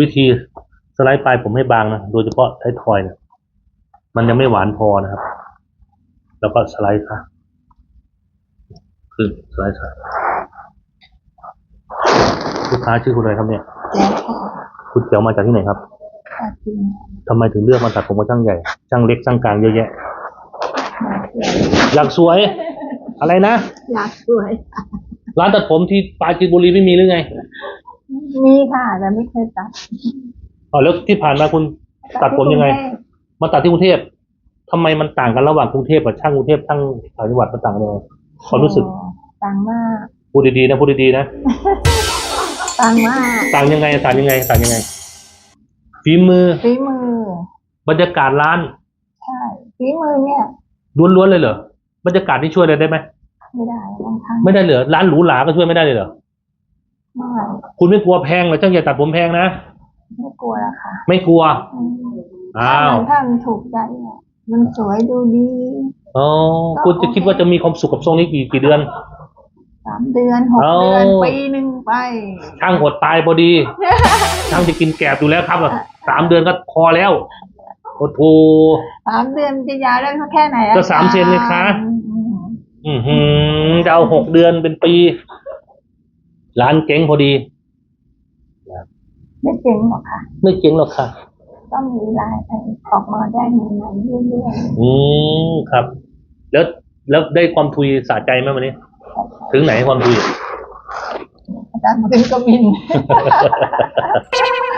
วิธีสไลด์ปลายผมให้บางนะโดยเฉพาะท้ายทอยเนี่ยมันยังไม่หวานพอนะครับ แล้วก็สไลด์ค่ะคือสไลด์ค่ะลูกค้าชื่อคุณอะไรครับเนี่ยแจ้งค่ะคุณเจียวมาจากที่ไหนครับอาทิตย์ทำไมถึงเลือกมาตัดผมกับช่างใหญ่ ช่างเล็กช่างกลางเยอะแยะมาเที่ยวอยากสวย อะไรนะ อยากสวย ร้านตัดผมที่ปราจีนบุรีไม่มีหรือไง มีค่ะ แต่ไม่เคยตัดอ๋อแล้วที่ผ่านมาคุณตัดผมยังไงที่กรุเทพมาตัดที่กรุงเทพทำไมมันต่างกันระหว่างกรุงเทพกับช่างกรุงเทพช่างต่างจังหวัดมันต่างกันยังไงความรู้สึกโอ้ต่างมากพูดดีๆนะพูดดีๆนะ ต่างมาก ต่างยังไงต่างยังไงต่างยังไงฝีมือฝีมือ บรรยากาศร้าน ใช่ฝีมือเนี่ยล้วนๆเลยเหรอบรรยากาศที่ช่วยอะไรได้ไหมไม่ได้บางครั้งไม่ได้เหรอร้านหรูหราก็ช่วยไม่ได้เลยเหรอไม่ คุณไม่กลัวแพงเหรอช่างใหญ่ตัดผมแพงนะ ไม่กลัวละค่ะไม่กลัว อืมอ้าวถ้ามันถูกใจอะมันสวยดูดีอ๋อคุณจะคิดว่าจะมีความสุขกับทรงนี้กี่กี่เดือน สามเดือนหกเอาเดือนปีหนึ่งไป ช่างอดตายพอดี ช่างจะกินแกบอยู่แล้วครับอะสามเดือนก็พอแล้วโอ้โห สามเดือนจะยาวได้แค่ไหนอะก็สามเซนเลยคะ อืมอือหือจะเอาหกเดือนเป็นปี ร้านเจ๊งพอดีไม่เจ๋งหรอกค่ะ ไม่เจ๊งหรอกค่ะ ก็มีรายได้ออกมาได้ใหม่ๆเรื่อยอืมครับ แล้วแล้วได้ความทุยสะใจไหมวันนี้ ถึงไหนความทุย ๆอาจารย์มาถึงกบิน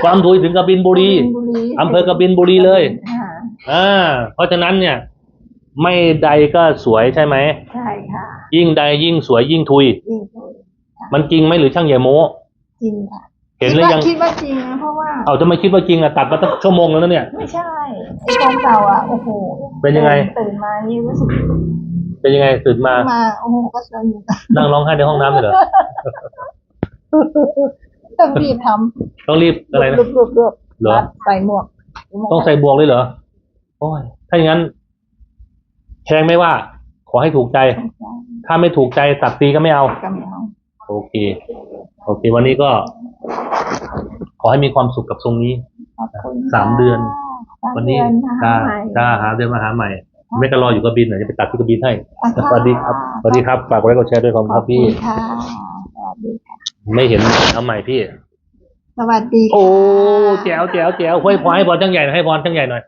ความทุยถึงกบินบุรีบุรีอำเภอกบินบุรีเลย ค่ะอ่า เพราะฉะนั้นเนี่ย ไม่ใดก็สวยใช่ไหม ใช่ค่ะ ยิ่งใดยิ่งสวยยิ่งทุยจริงค่ะ มันจริงไหมหรือช่างใหญ่โม้จริงค่ะเห็นหรือยังคิดว่าคิดว่าจริงนะเพราะว่าเอาจะไม่คิดว่าจริงอะตัดมาตั้งชั่วโมงแล้วนะเนี่ยไม่ใช่ไอ้ของเก่าอะโอ้โหเป็นยังไงตื่นมานี่รู้สึกเป็นยังไงตื่นมามาโอ้โหก็สนุกนั่งร้องไห้ในห้องน้ำเลยเหรอต้องรีบทต้องรีบำอะไรนะรวบรวบรวบเหรอรัดใส่หมวก ต้องใส่บวกเลยเหรอโอ้ยถ้าอย่างนั้นแพงไม่ว่า ขอให้ถูกใจ ถ้าไม่ถูกใจตัดฟรีก็ไม่เอากำลัง โอเค โอเค วันนี้ก็ ขอให้มีความสุขกับทรงนี้ขอบคุณสามเดือนสามวันเดืนี้อนมาหาจ้าใหม่จ้าหาเดือนมาหาใหม่ ไม่ก็รออยู่กระบินหน่อยจะไปตัดที่กระบินให้อะสวัสดีครับสวัสดีครับฝากกดไลค์กดแชร์ด้วยขอบคุณขคอรับบพี่คุณค่ะสวัสดีค่ะไม่เห็นเอาใหม่พี่ สวัสดีค่ะโอ้แจ๋วแจ๋วแจ๋วให้พรให้พรช่างใหญ่หน่อยให้พรช่างใหญ่หน่อย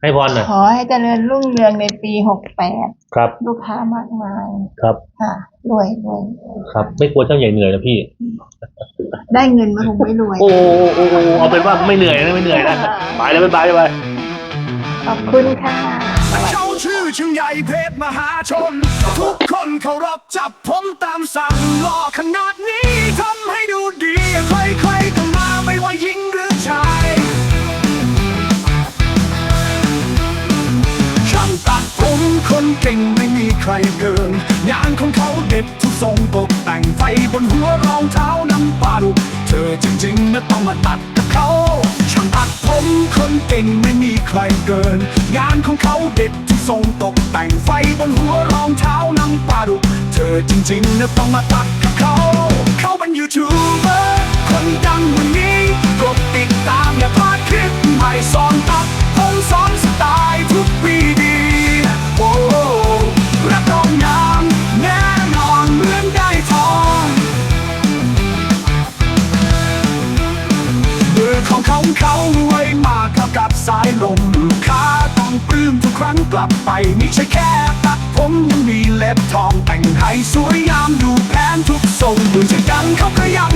ให้พรหน่อยขอให้เจริญรุ่งเรืองในปีหกแปดครับ ลูกค้ามากมายครับ ค่ะรวยรวยครับ ไม่กลัวช่างใหญ่เหนื่อยนะพี่ ได้เงินมาคงไม่รวยโอ้โอ้โอ้เอาเป็นว่าไม่เหนื่อยนะไม่เหนื่อยนะไปแล้วบ๊ายบายบ๊ายบายขอบคุณค่ะสวัสดีเขาชื่อชิงใหญ่เพชรมหาชน ทุกคนเคารพจับผมตามสั่งหล่อขนาด ก่งไม่มีใครเกิน งานของเขาเด็ดทุกทรงตกแต่งไฟบนหัวรองเท้าน้ำปลาดุเธอจริงๆนะต้องมาตัดกับเขาช่างตัดผมคนเก่งไม่มีใครเกิน งานของเขาเด็ดทุกทรงตกแต่งไฟบนหัวรองเท้าน้ำปลาดุเธอจริงๆนะต้องมาตัดกับเขาเขาเป็นยูทูบเบอร์คนดังวันนี้กดติดตามอย่าพลาดคลิปใหม่สอนตัด เขาไว้มากเท่ากับสายลมขาต้องปลื้มทุกครั้งกลับไปไม่ใช่แค่ตัดผมยังมีเล็บทองแต่งให้สวยงามดูแพนทุกทรงดูจะดังเขาก็ยัง